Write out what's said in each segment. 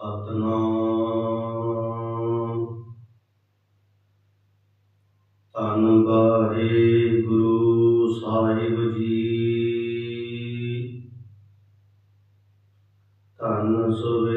ਸਤਨਾਮ। ਧੰਨ ਬਾਰੇ ਗੁਰੂ ਸਾਹਿਬ ਜੀ। ਧੰਨ ਸੁਵੇਲਾ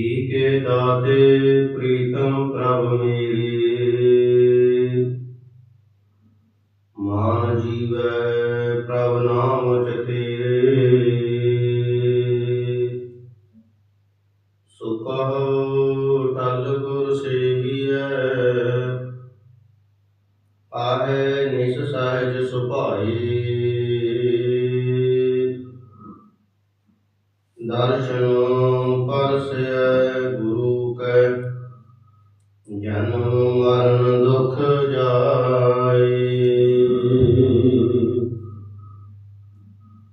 ਜੀ ਕੇ ਦਾਤੇ ਪ੍ਰੀਤਮ ਪ੍ਰਭ ਮੇਰੇ। ਮਾਨ ਜੀਵੈ ਪ੍ਰਭ ਨਾਮ ਚਤੇਰੇ। ਸੁਖਹੁ ਟਲ ਗੁਰ ਸੇਵੀਐ। ਆਹੇ ਨਿਸ ਸਹਿਜ ਸੁਭਾਈ ਦਰਸ਼ਨ ਪਰਸੈ ਗੁਰੂ ਕੈ ਜਨਮ ਮਰਨ ਦੁਖ ਜਾਏ।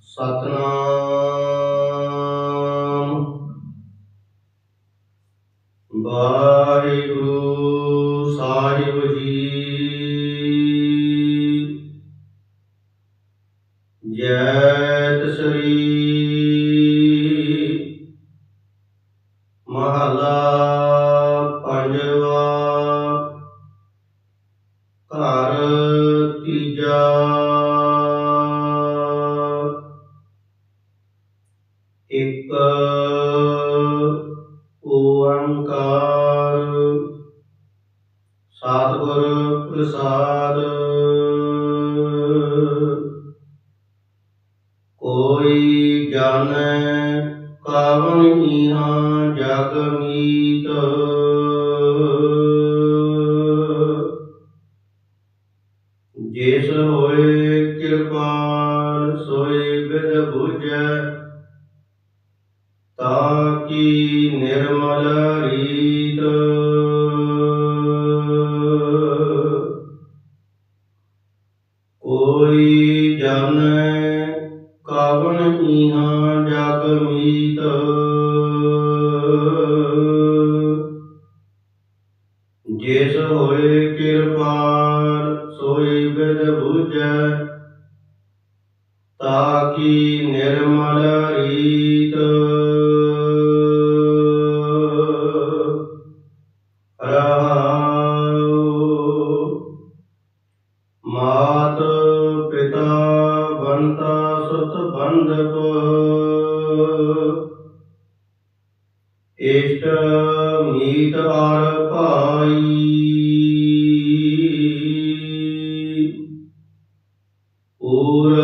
ਸਤਨਾਮ। ਵਾਹਿਗੁਰੂ ਸਤਿਗੁਰ ਪ੍ਰਸਾਦ। ਕੋਈ ਜਾਣੈ ਕਵਨ ਈਹਾਂ ਜਗ ਮੀਤ। ਜਿਸ ਹੋਏ ਕਿਰਪਾਲ ਸੋਏ ਵਿਦ ਬੁਝੈ ਤਾਕੀ ਨਿਰਮਲ ਰੀਤ ਕੋਈ ਜਾਣੈ ਕਵਨ ਈਹਾਂ ਜਗ ਮੀਤ ਮੀਤ ਆਰ ਭਾਈ। ਪੂਰਵ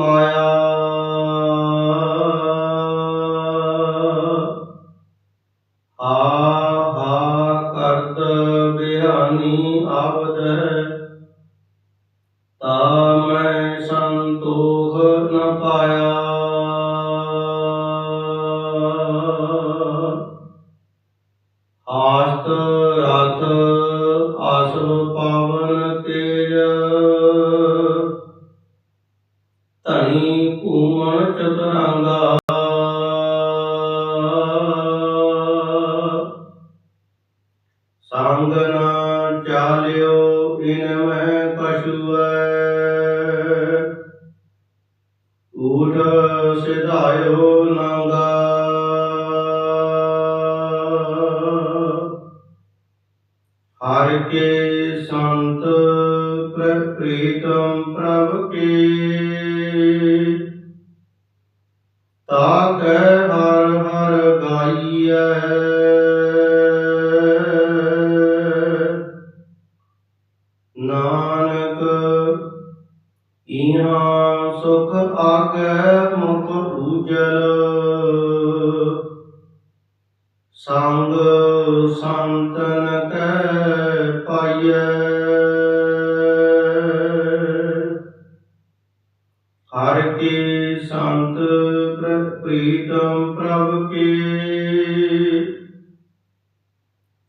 ਮਾਇਆ। ਹਾ ਹਾ ਕਰਤ ਬਿਹਾਨੀ ਆਵਦ ਧਨੀ ਭੂਮਣ ਚਤੁਰੰਗਾ। ਸੰਗ ਨਾ ਚਾਲਿਓ ਇਨ ਮੈਂ ਕਛੁਐ ਊਠ ਸਿਧਾਇਓ ਨਾਗਾ। ਹਰ ਕੇ ਤਾਕੈ ਹਰ ਹਰ ਗਾਈਐ। ਨਾਨਕ ਇਹਾਂ ਸੁਖ ਆਗੈ ਮੁਖ ਉਜਲ ਸੰਗ ਸੰਤਨ ਕੈ ਪਾਈਐ।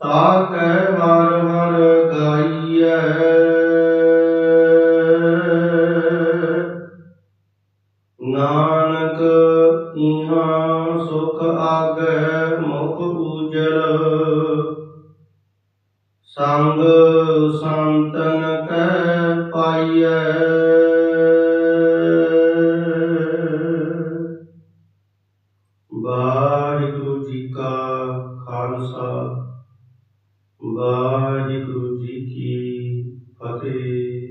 ਤਾ ਤਾਕੈ ਹਰ ਹਰ ਗਾਈਐ। ਨਾਨਕ ਇਹਾਂ ਸੁਖ ਆਗੈ ਮੁਖ ਉਜਲ ਸੰਗ ਸੰਤਨ ਕੈ ਪਾਈਐ। 我对。